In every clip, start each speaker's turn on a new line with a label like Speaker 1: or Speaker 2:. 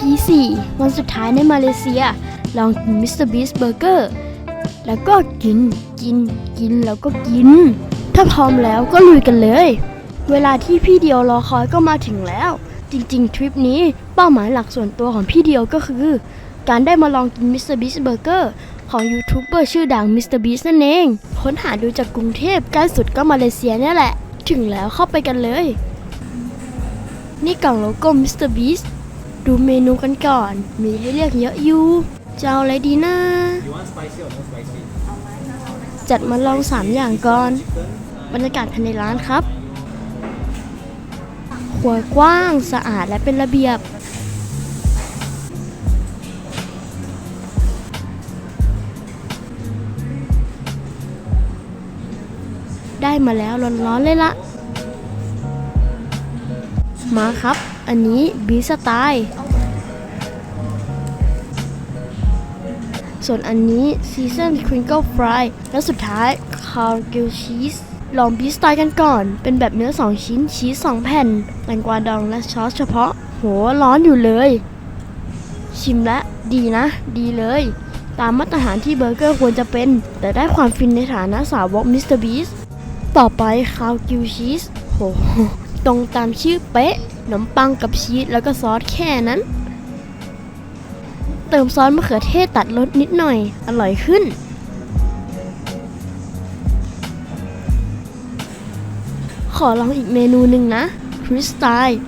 Speaker 1: 4 วันสุดท้ายในมาเลเซีย ลองกินมิสเตอร์บีสเบอร์เกอร์แล้วก็กินกินกินแล้วก็กิน ถ้าพร้อมแล้วก็ลุยกันเลย เวลาที่พี่เดียวรอคอยก็มาถึงแล้ว จริงๆ ทริปนี้เป้าหมายหลักส่วนตัวของพี่เดียวก็คือ การได้มาลองกินมิสเตอร์บีสเบอร์เกอร์ของยูทูบเบอร์ชื่อดังมิสเตอร์บีสนั่นเอง ค้นหาดูจากกรุงเทพใกล้สุดก็มาเลเซียเนี่ยแหละ ถึงแล้วเข้าไปกันเลย นี่กล่องโลโก้มิสเตอร์บีส ดูเมนูกันก่อน มีให้เลือกเยอะอยู่จะเอาอะไรดีนะ
Speaker 2: You want spicy or spicy?
Speaker 1: จัดมาลอง3อย่างก่อน บรรยากาศภายในร้านครับครัวกว้างสะอาดและเป็นระเบียบ ได้มาแล้วร้อนๆเลยละ มาครับ อันนี้บีสไตล์ส่วนอันนี้ซีซันคริงเกิลฟรายและสุดท้ายคาร์กิลชีสลองบีสไตล์กันก่อน เป็นแบบเนื้อ 2 ชิ้น ชีส 2 แผ่นแตงกวาดองและซอสเฉพาะ โห ร้อนอยู่เลย ชิมและดีนะ ดีเลย ตามมาตรฐานที่เบอร์เกอร์ควรจะเป็น แต่ได้ความฟินในฐานะสาวกมิสเตอร์บีสต่อไปคาวกิลชีสโห ตรงตามชื่อเป๊ะขนมปังกับชีสแล้วก็ซอสแค่นั้น เติมซอสมะเขือเทศตัดรสนิดหน่อย อร่อยขึ้น ขอลองอีกเมนูหนึ่งนะคริสไตล์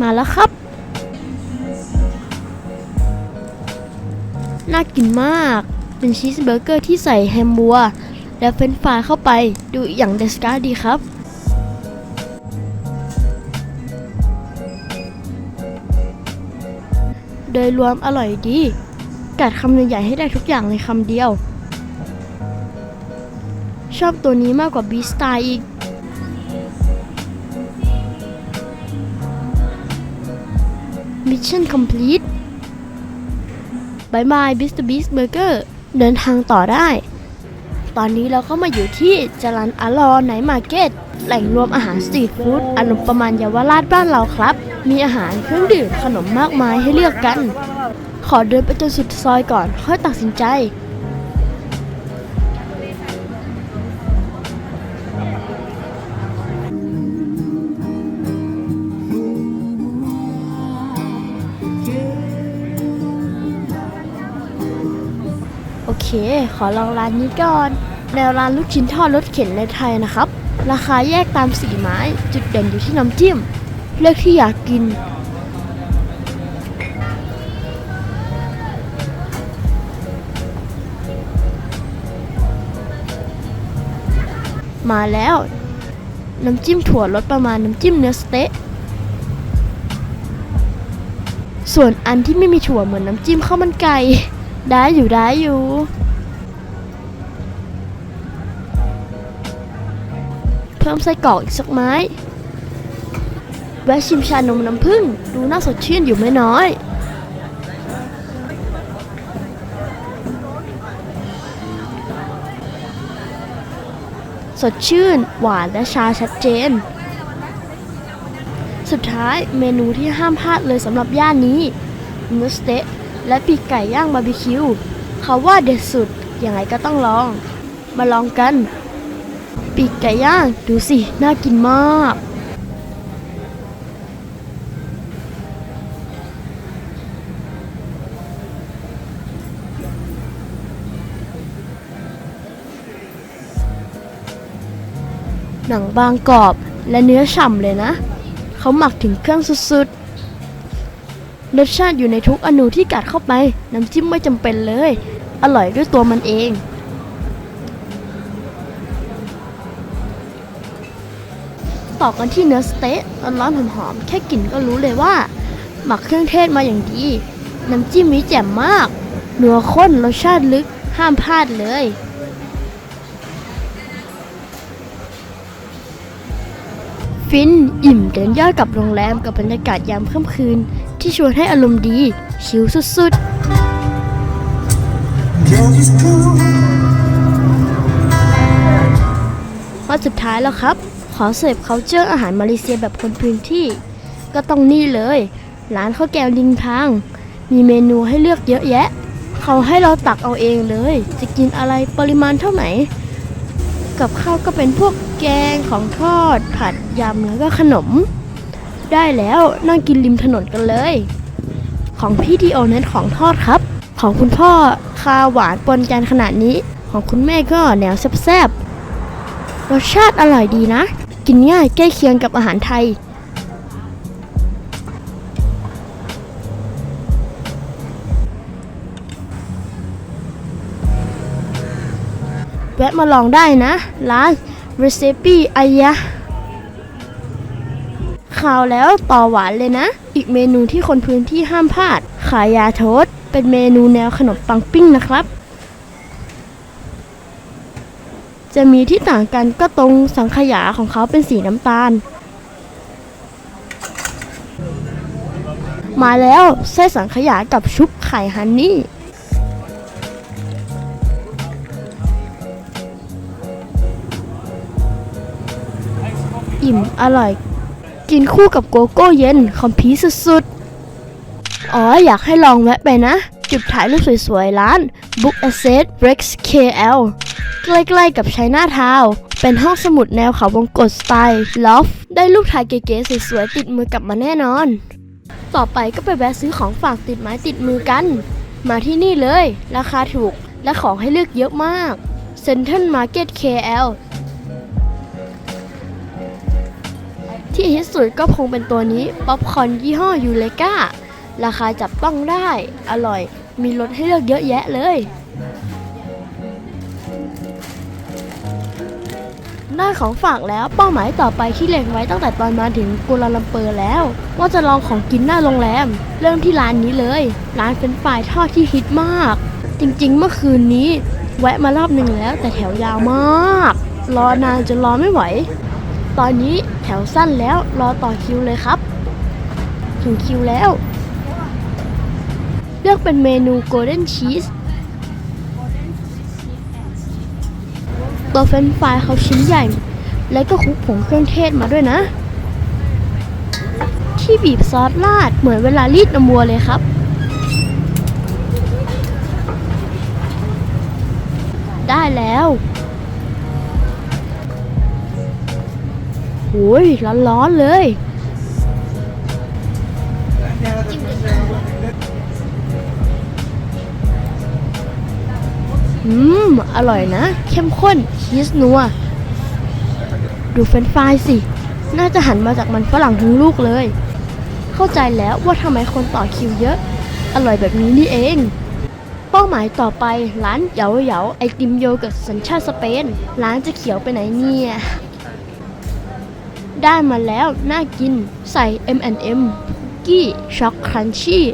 Speaker 1: มาแล้วครับ น่ากินมาก เป็นชีสเบอร์เกอร์ที่ใส่แฮมบัว และเฟรนฟรายเข้าไปดูอย่างเดสการ์ดีครับโดยรวมอร่อยดี กัดคำใหญ่ๆให้ได้ทุกอย่างในคำเดียว ชอบตัวนี้มากกว่าบีสตล์อีกมิชชั่นคอมพลีท บายบายบิสต์บิสเบอร์เกอร์เดินทางต่อได้ ตอนนี้เราก็มาอยู่ที่จรันอลอไนมาร์เก็ตแหล่งรวมอาหารสตรีทฟู้ดอารมณ์ประมาณเยาวราชบ้านเราครับ มีอาหารเครื่องดื่มขนมมากมายให้เลือกกัน ขอเดินไปจนสุดซอยก่อนค่อยตัดสินใจ เค ขอลองร้านนี้ก่อนแนวร้านลูกชิ้นทอดรถเข็นในไทยนะครับ ราคาแยกตามสีไม้ จุดเด่นอยู่ที่น้ำจิ้ม เลือกที่อยากกิน มาแล้ว น้ำจิ้มถั่วรสประมาณน้ำจิ้มเนื้อสเต๊ะส่วนอันที่ไม่มีถั่วเหมือนน้ำจิ้มข้าวมันไก่ ได้อยู่ได้อยู่เพิ่มไส้กรอกอีกสักไม้ แวะชิมชานมน้ำผึ้งดูน่าสดชื่นอยู่ไม่น้อย สดชื่น หวานและชาชัดเจน สุดท้ายเมนูที่ห้ามพลาดเลยสำหรับย่านนี้เนื้อสเต๊ะ และปีกไก่ย่างบาร์บีคิวเขาว่าเด็ดสุดยังไงก็ต้องลอง มาลองกัน ปีกไก่ย่างดูสิ น่ากินมากหนังบางกรอบและเนื้อฉ่ำเลยนะ เขาหมักถึงเครื่องสุดๆ รสชาติอยู่ในทุกอนูที่กัดเข้าไป น้ำจิ้มไม่จำเป็นเลย อร่อยด้วยตัวมันเอง ต่อกันที่เนื้อสเต๊ะร้อนๆหอมๆ แค่กลิ่นก็รู้เลยว่า หมักเครื่องเทศมาอย่างดี น้ำจิ้มนี้แจ่มมากเนื้อข้นรสชาติลึกห้ามพลาดเลยฟิน อิ่มเดินย่อยกับโรงแรมกับบรรยากาศยามค่ำคืน ที่ชวนให้อารมณ์ดี ชิลสุด
Speaker 3: Girl, it's cool.
Speaker 1: วันสุดท้ายแล้วครับ ขอเสิร์ฟเคาเจอร์อาหารมาเลเซียแบบคนพื้นที่ ก็ต้องนี่เลย ร้านข้าวแกงดิงทาง มีเมนูให้เลือกเยอะแยะ เขาให้เราตักเอาเองเลย จะกินอะไรปริมาณเท่าไหร่กับข้าวก็เป็นพวกแกงของทอด ผัดยำแล้วก็ขนม ได้แล้วนั่งกินริมถนนกันเลย ของพี่ดีโอเน้นของทอดครับ ของคุณพ่อคาหวานปนกันขนาดนี้ ของคุณแม่ก็แนวแซ่บๆรสชาติอร่อยดีนะ กินง่ายใกล้เคียงกับอาหารไทยแวะมาลองได้นะ ร้าน Recipe อายะ ข่าวแล้วต่อหวานเลยนะ อีกเมนูที่คนพื้นที่ห้ามพลาด ขายาโทสต์เป็นเมนูแนวขนมปังปิ้งนะครับ จะมีที่ต่างกันก็ตรงสังขยาของเขาเป็นสีน้ำตาล มาแล้วไส้สังขยากับชุบไข่ฮันนี่อิ่มอร่อย กินคู่กับโกโก้เย็นคอมพีสุดๆ อ๋ออยากให้ลองแวะไปนะ จุดถ่ายรูปสวยๆ ร้าน Book Asset Rex KL ใกล้ๆกับ China Town เป็นห้องสมุดแนวเขาวงกตสไตล์ Loft ได้รูปถ่ายเก๋ๆสวยๆ ติดมือกลับมาแน่นอน ต่อไปก็ไปแวะซื้อของฝากติดไม้ติดมือกัน มาที่นี่เลย ราคาถูกและของให้เลือกเยอะมาก Central Market KL ที่ฮิตสุดก็คงเป็นตัวนี้ ป๊อปคอนยี่ห้อยูเลการาคาจับต้องได้ อร่อย มีรสให้เลือกเยอะแยะเลย ได้ของฝากแล้วเป้าหมายต่อไปที่เล็งไว้ตั้งแต่ตอนมาถึงกัวลาลัมเปอร์แล้ว ว่าจะลองของกินหน้าโรงแรม เริ่มที่ร้านนี้เลย ร้านเป็นฝ่ายทอดที่ฮิตมาก จริงๆ เมื่อคืนนี้ แวะมารอบหนึ่งแล้วแต่แถวยาวมาก รอนานจนรอไม่ไหว ตอนนี้แถวสั้นแล้วรอต่อคิวเลยครับ ถึงคิวแล้ว เลือกเป็นเมนู Golden Cheese ตัวเฟรนฟรายเขาชิ้นใหญ่ และก็คลุกผงเครื่องเทศมาด้วยนะ ที่บีบซอสราดเหมือนเวลารีดนมวัวเลยครับ ได้แล้ว โอ้ยร้อนๆเลยอืม อร่อยนะ เข้มข้น ชีสนัว ดูเฟรนฟรายสิ น่าจะหันมาจากมันฝรั่งทั้งลูกเลย เข้าใจแล้วว่าทำไมคนต่อคิวเยอะ อร่อยแบบนี้นี่เอง เป้าหมายต่อไปร้านเหยาเหยาไอติมโยเกิร์ตสัญชาติสเปน ร้านจะเขียวไปไหนเนี่ย ได้มาแล้ว น่ากินใส่ M&M กี้ช็อกครันชี่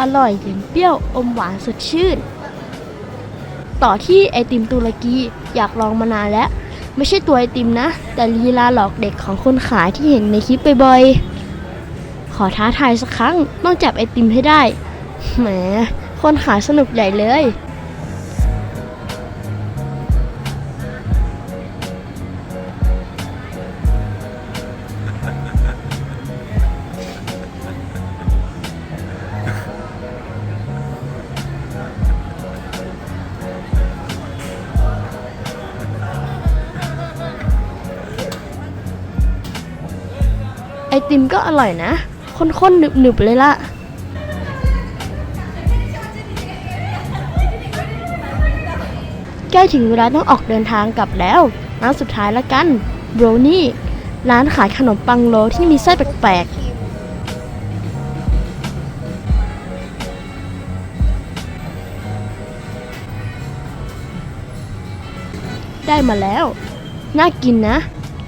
Speaker 1: อร่อยเย็นเปรี้ยวอมหวานสดชื่น ต่อที่ไอติมตุรกีอยากลองมานานแล้ว ไม่ใช่ตัวไอติมนะ แต่ลีลาหลอกเด็กของคนขายที่เห็นในคลิปบ่อยๆขอท้าทายสักครั้ง ต้องจับไอติมให้ได้ แหม คนขายสนุกใหญ่เลย ติมก็อร่อยนะข้นๆหนึบๆเลยล่ะ ใกล้ถึงเวลาต้องออกเดินทางกลับแล้วร้านสุดท้ายละกันโบรนี่ร้านขายขนมปังโรลที่มีไส้แปลกๆได้มาแล้ว น่ากินนะ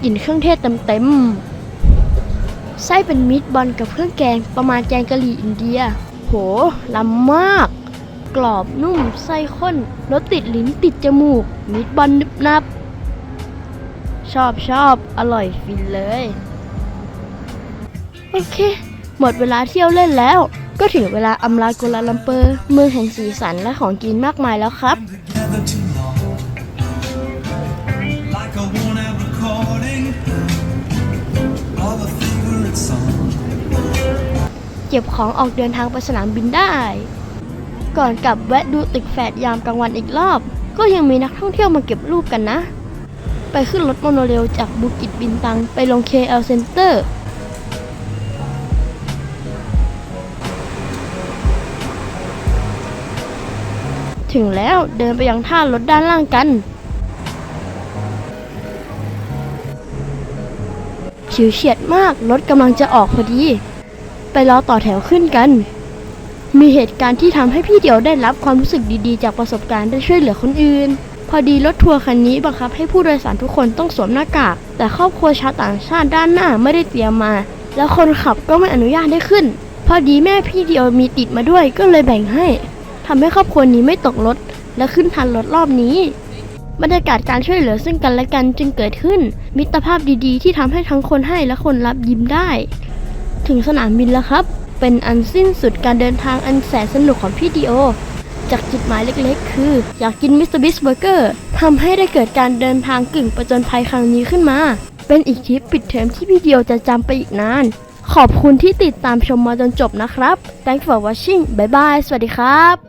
Speaker 1: กลิ่นเครื่องเทศเต็มๆ ไส้เป็นมิตรบอลกับเครื่องแกงประมาณแกงกะหรี่อินเดีย โหล้ำมาก กรอบนุ่มไส้ข้นรสติดลิ้นติดจมูก มิตรบอลนึบนับ ชอบชอบอร่อยฟินเลย โอเค หมดเวลาเที่ยวเล่นแล้ว ก็ถึงเวลาอำลากัวลาลัมเปอร์ เมืองแห่งสีสันและของกินมากมายแล้วครับ เก็บของออกเดินทางไปสนามบินได้ ก่อนกลับแวะดูตึกแฝดยามกลางวันอีกรอบ ก็ยังมีนักท่องเที่ยวมาเก็บรูปกันนะ ไปขึ้นรถโมโนเรลจากบุกิจบินตังไปลง KL Center ถึงแล้วเดินไปยังท่ารถด้านล่างกันฉิวเฉียดมาก รถกำลังจะออกพอดี ไปรอต่อแถวขึ้นกัน มีเหตุการณ์ที่ทำให้พี่เดียวได้รับความรู้สึกดีๆ จากประสบการณ์ได้ช่วยเหลือคนอื่น พอดีรถทัวร์คันนี้บังคับให้ผู้โดยสารทุกคนต้องสวมหน้ากาก แต่ครอบครัวชาวต่างชาติด้านหน้าไม่ได้เตรียมมา แล้วคนขับก็ไม่อนุญาตให้ขึ้น พอดีแม่พี่เดียวมีติดมาด้วยก็เลยแบ่งให้ทำให้ครอบครัวนี้ไม่ตกรถและขึ้นทันรถรอบนี้บรรยากาศการช่วยเหลือซึ่งกันและกันจึงเกิดขึ้น มิตรภาพดีๆ ที่ทำให้ทั้งคนให้และคนรับยิ้มได้ ถึงสนามบินแล้วครับ เป็นอันสิ้นสุดการเดินทางอันแสนสนุกของพี่ดีโอ จากจุดหมายเล็กๆ คืออยากกินมิสเตอร์บิสเบอร์เกอร์ทำให้ได้เกิดการเดินทางกึ่งประจนภัยครั้งนี้ขึ้นมา เป็นอีกทริปปิดเทอมที่พี่เดียวจะจำไปอีกนาน ขอบคุณที่ติดตามชมมาจนจบนะครับ Thanks for watching บ๊ายบาย สวัสดีครับ